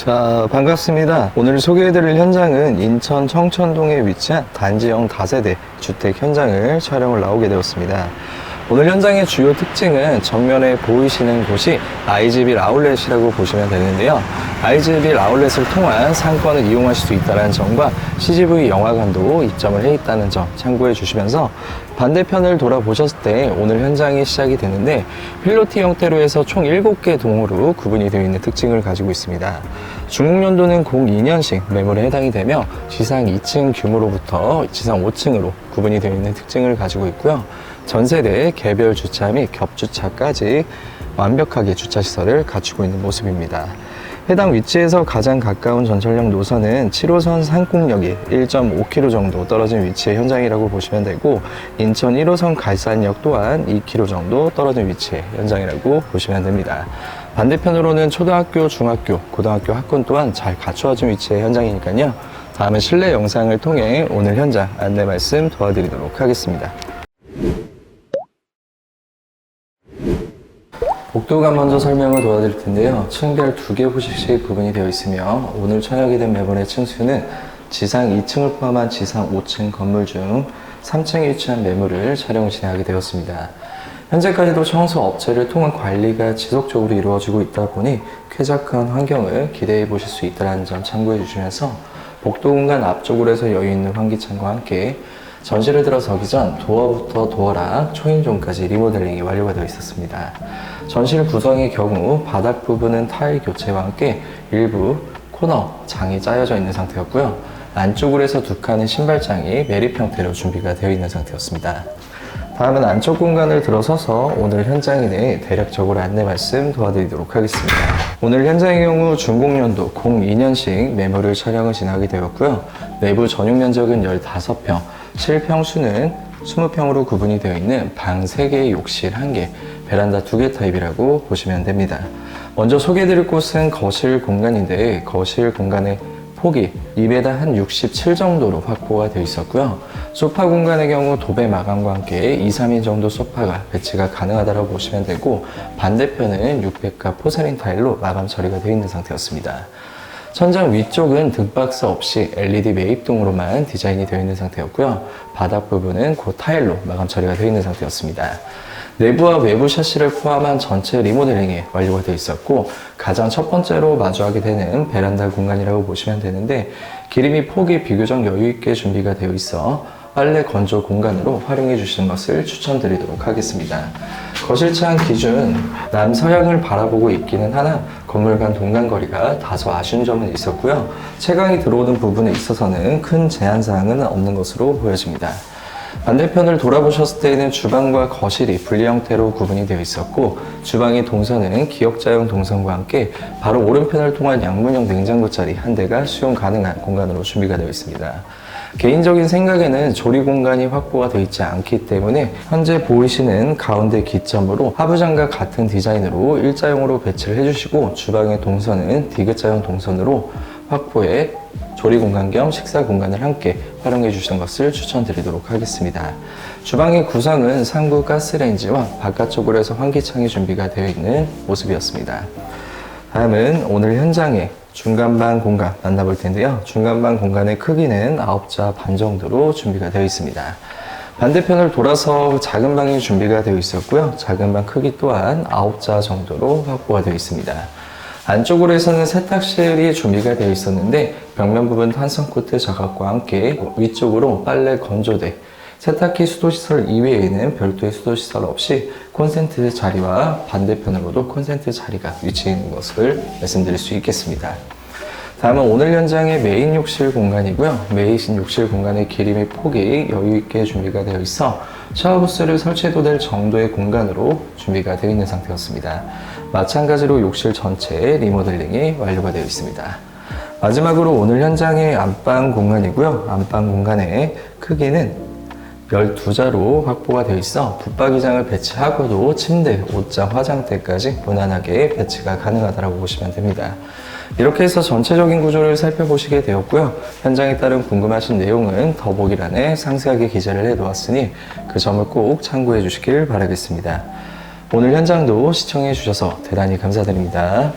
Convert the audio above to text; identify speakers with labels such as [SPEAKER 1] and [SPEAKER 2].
[SPEAKER 1] 자, 반갑습니다. 오늘 소개해드릴 현장은 인천 청천동에 위치한 단지형 다세대 주택 현장을 촬영을 나오게 되었습니다. 오늘 현장의 주요 특징은 정면에 보이시는 곳이 IGB 아울렛이라고 보시면 되는데요. IGB 아울렛을 통한 상권을 이용하실 수 있다는 점과 CGV 영화관도 입점을 해 있다는 점 참고해 주시면서 반대편을 돌아보셨을 때 오늘 현장이 시작이 되는데 필로티 형태로 해서 총 7개 동호로 구분이 되어 있는 특징을 가지고 있습니다. 중국연도는 02년식 매물에 해당이 되며 지상 2층 규모로부터 지상 5층으로 구분이 되어 있는 특징을 가지고 있고요. 전세대 개별 주차 및 겹주차까지 완벽하게 주차 시설을 갖추고 있는 모습입니다. 해당 위치에서 가장 가까운 전철역 노선은 7호선 상곡역이 1.5km 정도 떨어진 위치의 현장이라고 보시면 되고 인천 1호선 갈산역 또한 2km 정도 떨어진 위치의 현장이라고 보시면 됩니다. 반대편으로는 초등학교, 중학교, 고등학교 학군 또한 잘 갖추어진 위치의 현장이니까요. 다음은 실내 영상을 통해 오늘 현장 안내 말씀 도와드리도록 하겠습니다. 복도가 먼저 설명을 도와드릴 텐데요. 층별 두 개 호씩씩 구분이 되어 있으며 오늘 촬영이 된 매번의 층수는 지상 2층을 포함한 지상 5층 건물 중 3층에 위치한 매물을 촬영 진행하게 되었습니다. 현재까지도 청소 업체를 통한 관리가 지속적으로 이루어지고 있다 보니 쾌적한 환경을 기대해 보실 수 있다는 점 참고해 주시면서 복도 공간 앞쪽으로 해서 여유 있는 환기창과 함께 전시를 들어서기 전 도어부터 도어락 초인종까지 리모델링이 완료가 되어 있었습니다. 전실 구성의 경우 바닥 부분은 타일 교체와 함께 일부 코너 장이 짜여져 있는 상태였고요. 안쪽으로 해서 두 칸의 신발장이 매립 형태로 준비가 되어 있는 상태였습니다. 다음은 안쪽 공간을 들어서서 오늘 대해 대략적으로 안내 말씀 도와드리도록 하겠습니다. 오늘 현장의 경우 중공년도 02년식 매물을 촬영을 진행하게 되었고요. 내부 전용 면적은 15평, 실평수는 20평으로 구분이 되어 있는 방 3개의 욕실 1개, 베란다 2개 타입이라고 보시면 됩니다. 먼저 소개해드릴 곳은 거실 공간인데 거실 공간의 폭이 2m 한 67 정도로 확보가 되어 있었고요. 소파 공간의 경우 도배 마감과 함께 2, 3인 정도 소파가 배치가 가능하다고 보시면 되고 반대편은 600가 포세린 타일로 마감 처리가 되어 있는 상태였습니다. 천장 위쪽은 등박스 없이 LED 매입등으로만 디자인이 되어 있는 상태였고요. 바닥 부분은 고 타일로 마감 처리가 되어 있는 상태였습니다. 내부와 외부 샤시를 포함한 전체 리모델링이 완료가 되어 있었고 가장 첫 번째로 마주하게 되는 베란다 공간이라고 보시면 되는데 기름이 폭이 비교적 여유 있게 준비가 되어 있어 빨래 건조 공간으로 활용해 주시는 것을 추천드리도록 하겠습니다. 거실 창 기준 남서향을 바라보고 있기는 하나 건물 간 동간 거리가 다소 아쉬운 점은 있었고요. 채광이 들어오는 부분에 있어서는 큰 제한 사항은 없는 것으로 보여집니다. 반대편을 돌아보셨을 때에는 주방과 거실이 분리 형태로 구분이 되어 있었고 주방의 동선은 기역자형 동선과 함께 바로 오른편을 통한 양문형 냉장고 자리 한 대가 수용 가능한 공간으로 준비가 되어 있습니다. 개인적인 생각에는 조리 공간이 확보가 되어 있지 않기 때문에 현재 보이시는 가운데 기점으로 하부장과 같은 디자인으로 일자형으로 배치를 해주시고 주방의 동선은 디귿자형 동선으로 확보해 조리 공간 겸 식사 공간을 함께 활용해 주시는 것을 추천드리도록 하겠습니다. 주방의 구성은 상부 가스레인지와 바깥쪽으로 해서 환기창이 준비가 되어 있는 모습이었습니다. 다음은 오늘 현장의 중간방 공간 만나볼 텐데요. 중간방 공간의 크기는 9자 반 정도로 준비가 되어 있습니다. 반대편을 돌아서 작은 방이 준비가 되어 있었고요. 작은 방 크기 또한 9자 정도로 확보가 되어 있습니다. 안쪽으로 해서는 세탁실이 준비가 되어 있었는데 벽면 부분 탄성 코트 작업과 함께 위쪽으로 빨래 건조대 세탁기 수도시설 이외에는 별도의 수도시설 없이 콘센트 자리와 반대편으로도 콘센트 자리가 위치해 있는 것을 말씀드릴 수 있겠습니다. 다음은 오늘 현장의 메인 욕실 공간이고요. 메인 욕실 공간의 길이 및 폭이 여유 있게 준비가 되어 있어 샤워부스를 설치해도 될 정도의 공간으로 준비가 되어 있는 상태였습니다. 마찬가지로 욕실 전체 리모델링이 완료가 되어 있습니다. 마지막으로 오늘 현장의 안방 공간이고요. 안방 공간의 크기는 12자로 확보가 되어 있어 붙박이장을 배치하고도 침대, 옷장, 화장대까지 무난하게 배치가 가능하다고 보시면 됩니다. 이렇게 해서 전체적인 구조를 살펴보시게 되었고요. 현장에 따른 궁금하신 내용은 더보기란에 상세하게 기재를 해 놓았으니 그 점을 꼭 참고해 주시길 바라겠습니다. 오늘 현장도 시청해 주셔서 대단히 감사드립니다.